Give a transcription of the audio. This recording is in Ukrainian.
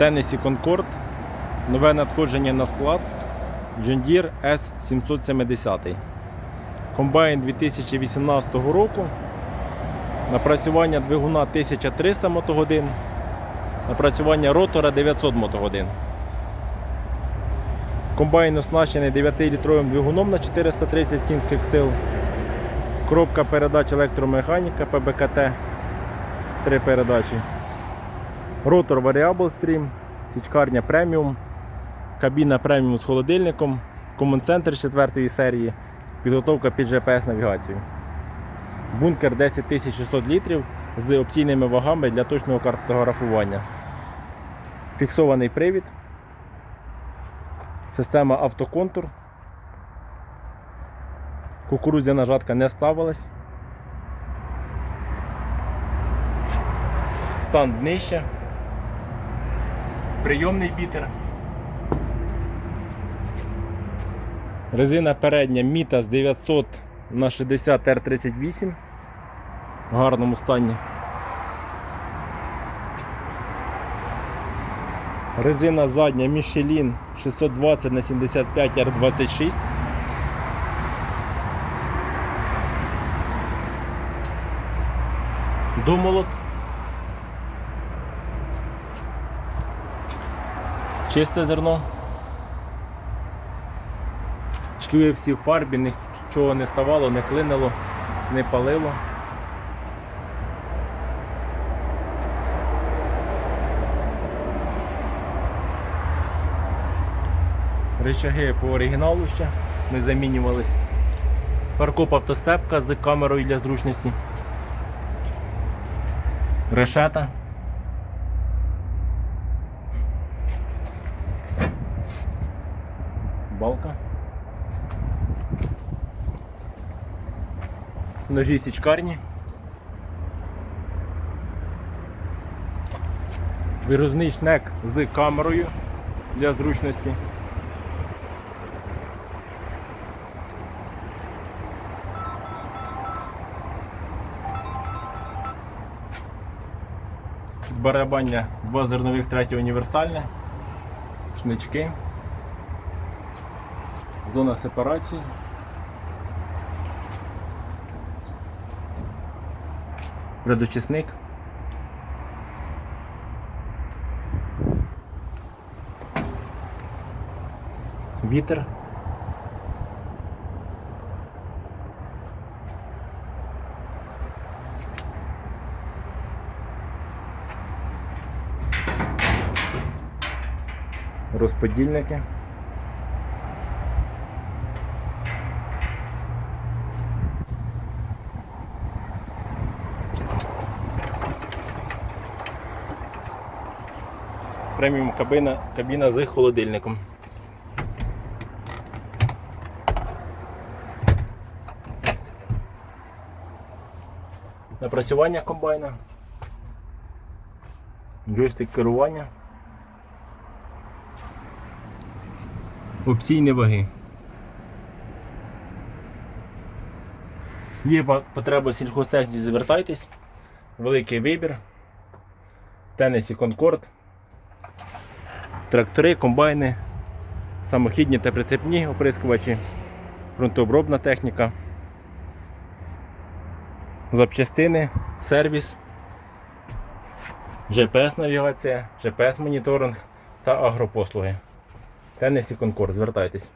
Tennessee Concord. Нове надходження на склад. John Deere S770. Комбайн 2018 року. Напрацювання двигуна 1300 мотогодин. Напрацювання ротора 900 мотогодин. Комбайн оснащений 9-літровим двигуном на 430 кінських сил. Коробка передач електромеханіка ПБКТ. Три передачі. Ротор Variable Stream, січкарня преміум, кабіна преміум з холодильником, комун-центр 4 серії, підготовка під GPS навігацію. Бункер 10600 літрів з опційними вагами для точного картографування. Фіксований привід. Система автоконтур. Кукурудзяна жатка не ставилась. Стан днища. Прийомний бітер. Резина передня Міта з 900 на 60 R38 в гарному стані. Резина задня Michelin 620 на 75 R26. Домолот. Чисте зерно. Шківи всі в фарбі, нічого не ставало, не клинило, не палило. Рычаги по оригіналу ще не замінювались. Фаркоп автосцепка з камерою для зручності. Решета. Балка. Ножі січкарні. Вирозний шнек з камерою для зручності. барабання два зернових, третє універсальне, шнички, зона сепарації. Предочисник. Вітер. розподільники. Преміум кабіна, кабіна з холодильником. Напрацювання комбайна. Джойстик керування. опційні ваги. Є потреба сільхозтехніці, звертайтесь. Великий вибір. Теннесі Конкорд. Трактори, комбайни, самохідні та прицепні оприскувачі, ґрунтообробна техніка, запчастини, сервіс, GPS-навігація, GPS-моніторинг та агропослуги. Теннесі Конкорд, звертайтесь.